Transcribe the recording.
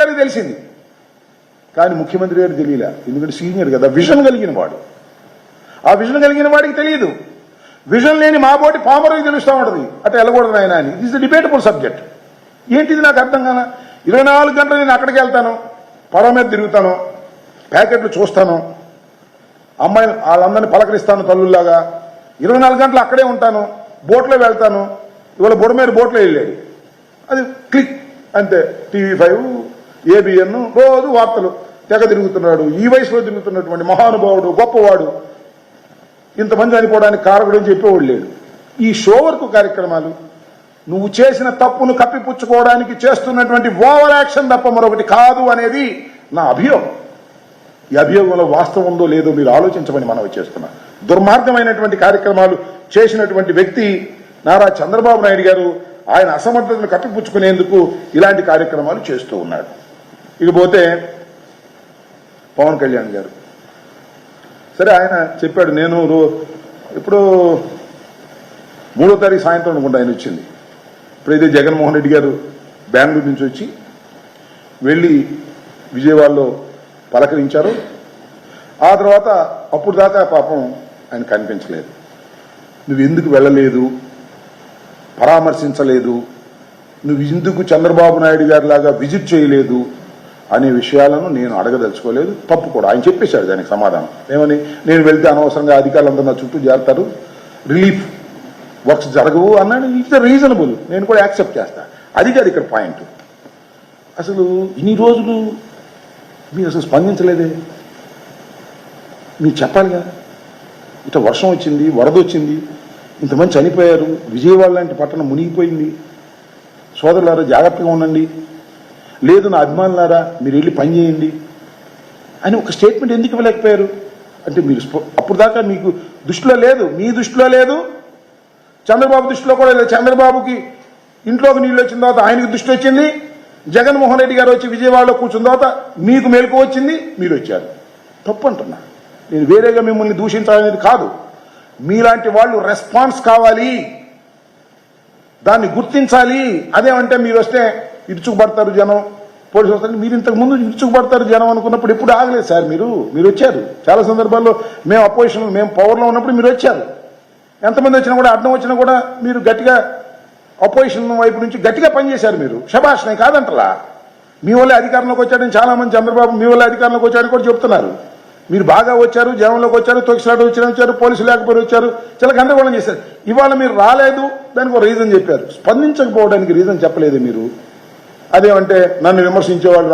గారికి తెలిసింది. కానీ ముఖ్యమంత్రి గారు తెలియలే. ఎందుకంటే సీనియర్ కదా. విజన్ కలిగిన వాడు. ఆ విజన్ కలిగిన వాడికి తెలియదు విజన్ లేని మా బోటి పామరుకి తెలుస్తూ ఉంటుంది. అట్లా వెళ్ళకూడదు ఆయన అని. ఇస్ డిబేటబుల్ సబ్జెక్ట్ ఏంటిది నాకు అర్థం కానా ఇరవై నాలుగు గంటలు నేను అక్కడికి వెళ్తాను. పడవ మీద తిరుగుతాను. ప్యాకెట్లు చూస్తాను. అమ్మాయిలు వాళ్ళందరినీ పలకరిస్తాను తల్లుల్లాగా. ఇరవై నాలుగు గంటలు అక్కడే ఉంటాను. బోట్లో వెళ్తాను. ఇవాళ బుడమేరు బోట్లో వెళ్ళాడు అది క్లిక్ అంతే. టీవీ ఫైవ్ ఏబిఎన్ రోజు వార్తలు తెగ తిరుగుతున్నాడు ఈ వయసులో తిరుగుతున్నటువంటి మహానుభావుడు గొప్పవాడు. ఇంతమంది చనిపోవడానికి కారకుడు అని చెప్పేవాడు లేడు. ఈ షో వర్క్ కార్యక్రమాలు నువ్వు చేసిన తప్పును కప్పిపుచ్చుకోవడానికి చేస్తున్నటువంటి ఓవర్ యాక్షన్ తప్ప మరొకటి కాదు అనేది నా అభియోగం. ఈ అభియోగంలో వాస్తవం ఉందో లేదో మీరు ఆలోచించమని మనం చేస్తున్నా. దుర్మార్గమైనటువంటి కార్యక్రమాలు చేసినటువంటి వ్యక్తి నారా చంద్రబాబు నాయుడు గారు ఆయన అసమర్థతను కప్పిపుచ్చుకునేందుకు ఇలాంటి కార్యక్రమాలు చేస్తూ ఉన్నాడు. ఇకపోతే పవన్ కళ్యాణ్ గారు. సరే ఆయన చెప్పాడు నేను రో- ఇప్పుడు మూడో తారీఖు సాయంత్రం అనుకుంటా ఆయన వచ్చింది. ఇప్పుడైతే జగన్మోహన్ రెడ్డి గారు బెంగళూరు నుంచి వచ్చి వెళ్ళి విజయవాడలో పలకరించారు. ఆ తర్వాత అప్పుడు దాకా పాపం ఆయన కనిపించలేదు. నువ్వు ఎందుకు వెళ్ళలేదు? పరామర్శించలేదు. నువ్వు ఎందుకు చంద్రబాబు నాయుడు గారి లాగా విజిట్ చేయలేదు? అనే విషయాలను నేను అడగదలుచుకోలేదు. తప్పు కూడా. ఆయన చెప్పేశాడు దానికి సమాధానం. ఏమని? నేను వెళ్తే అనవసరంగా అధికారులందరూ నా చుట్టూ చేరతారు రిలీఫ్ వర్క్స్ జరగవు అన్నాడు. ఇట్స్ రీజనబుల్ నేను కూడా యాక్సెప్ట్ చేస్తా. అది కాదు ఇక్కడ పాయింట్ అసలు ఇన్ని రోజులు మీరు అసలు స్పందించలేదే? మీరు చెప్పాలిగా? ఇట్లా వర్షం వచ్చింది వరద వచ్చింది ఇంతమంది చనిపోయారు విజయవాడ లాంటి పట్టణం మునిగిపోయింది. సోదరులారా జాగ్రత్తగా ఉండండి. లేదు నా అభిమానులారా మీరు వెళ్ళి పని చేయండి అని ఒక స్టేట్మెంట్ ఎందుకు ఇవ్వలేకపోయారు? అంటే మీరు అప్పుడు దాకా మీకు దృష్టిలో లేదు మీ దృష్టిలో లేదు. చంద్రబాబు దృష్టిలో కూడా లేదు. చంద్రబాబుకి ఇంట్లోకి నీళ్ళు వచ్చిన తర్వాత ఆయనకి దృష్టి వచ్చింది. జగన్మోహన్ రెడ్డి గారు వచ్చి విజయవాడలో కూర్చున్న తర్వాత మీకు మేలుకు వచ్చింది మీరు వచ్చారు. తప్పు అంటున్నా. నేను వేరేగా మిమ్మల్ని దూషించాలనేది కాదు. మీలాంటి వాళ్ళు రెస్పాన్స్ కావాలి. దాన్ని గుర్తించాలి. అదేమంటే మీరు వస్తే ఇరుచుకుపడతారు జనం. పోలీసు వస్తారు మీరు ఇంతకు ముందు జనం అనుకున్నప్పుడు ఎప్పుడు ఆగలేదు సార్ మీరు. మీరు వచ్చారు. చాలా సందర్భాల్లో మేము అపోజిషన్ మేము పవర్లో ఉన్నప్పుడు మీరు వచ్చారు. ఎంతమంది వచ్చినా కూడా అడ్డం వచ్చినా కూడా మీరు గట్టిగా అపోజిషన్ వైపు నుంచి గట్టిగా పనిచేశారు మీరు. శభాష్ నేను కాదంటలా. మీ వల్ల అధికారంలోకి వచ్చాడని చాలా మంది చంద్రబాబు మీ వల్ల అధికారంలోకి వచ్చాడని కూడా చెప్తున్నారు. మీరు బాగా వచ్చారు జనంలోకి వచ్చారు తొక్కిసలాట వచ్చిన వచ్చారు పోలీసులు లేకపోతే వచ్చారు చాలా గందరగోళం చేశారు. ఇవాళ మీరు రాలేదు దానికి ఒక రీజన్ చెప్పారు. స్పందించకపోవడానికి రీజన్ చెప్పలేదు మీరు. అదేమంటే నన్ను విమర్శించేవాళ్ళు